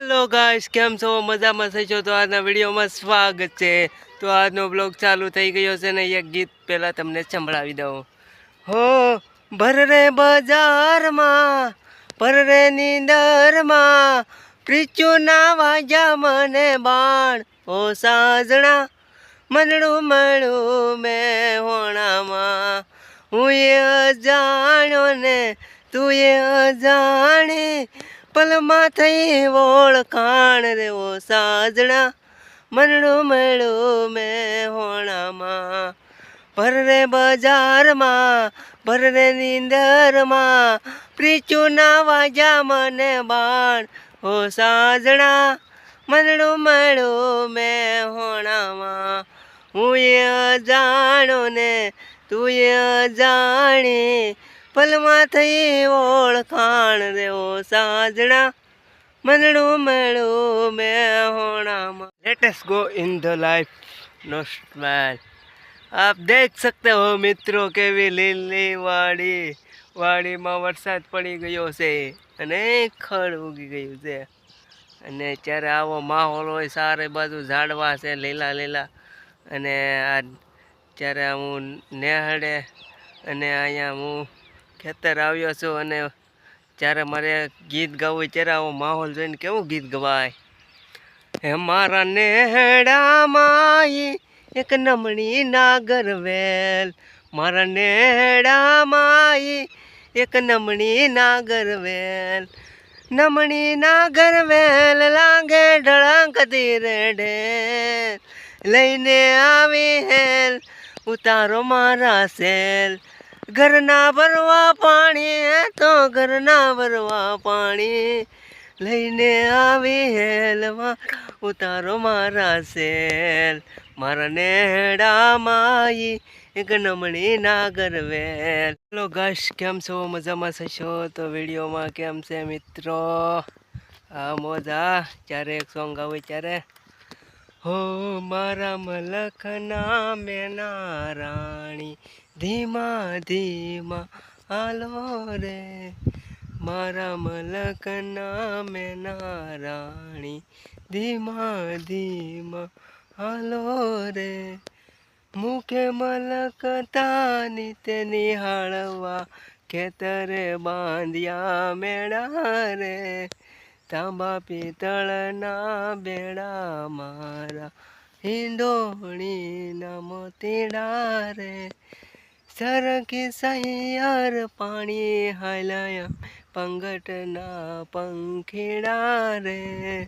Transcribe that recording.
Hello guys કેમ છો? મજામાં થઈ છો? તો આજના વિડીયોમાં સ્વાગત છે. તો આજનો બ્લોગ ચાલુ થઈ ગયો છે ને, એક ગીત પહેલાં તમને સંભળાવી દઉં. હો, ભર રે બજારમાં, ભર રે નીંદરમાં પ્રીચુના વાજા મને બાણ. ઓ સાજણા, મનડું મળું મેં હોણામાં. હું એ અજાણ્યો ને, તું એ અજાણી. પલમાં થઈ ઓળખાણ રેવો સાજણા મનડું મળું મેં હોણામાં. ભરરે બજારમાં, ભરરે નીંદરમાં, પ્રીચુના વાજા મને બાણ. ઓ સાજણા મનડું મળું મેં હોણામાં. હું એ જાણો ને તું એ અજાણી પલમાં થઈ ઓળખાણ દેવો સાજણા. મનડું મેળું બે હોણામાં latest go in the life no smell આપ દેખ સકતે હો મિત્રો કેવી લીલી વાડી. વાડીમાં વરસાદ પડી ગયો છે અને ખડ ઉગી ગયું છે. અને ત્યારે આવો માહોલ હોય સારી બાજુ ઝાડવા છે લીલા લીલા. અને આ ત્યારે હું નેહડે અને અહીંયા હું ખેતર આવ્યો છું અને જ્યારે મારે ગીત ગાવું ત્યારે આવો માહોલ જોઈને કેવું ગીત ગવાય? હે મારા નેહડા માઈ એક નમણી નાગર વેલ મારા નેહડા માઈ એક નમણી નાગર વેલ નમણી નાગર વેલ લાગે ઢળકતી રે ઢેલ લઈને આવી હેલ, ઉતારો મારા સેલ. ઘરના ભરવા પાણી તો ઘરના ભરવા પાણી લઈને આવી હેલમાં ઉતારો મારા સેલ, મારા નેડા માઈ એક નમણી નાગરવેલ હેલો ગાશ કેમ છો? મજામાં થશો? તો વિડીયોમાં કેમ છે મિત્રો? આ મોજા. જ્યારે એક સોંગ આવે ત્યારે? હો મારા મલખના મેના રાણી, ધીમા ધીમા આલો રે. મારા મલકના મેના રાણી, ધીમા ધીમા હાલો રે. મુખે મલકતાની તે નિહાળવા ખેતરે બાંધ્યા મેળા રે. તાંબા પિત્તળના બેડા મારા. હિંડોળીના મોતીડા રે. સરકી સૈયાર પાણી હલાયા. પંગટના પંખીડા રે.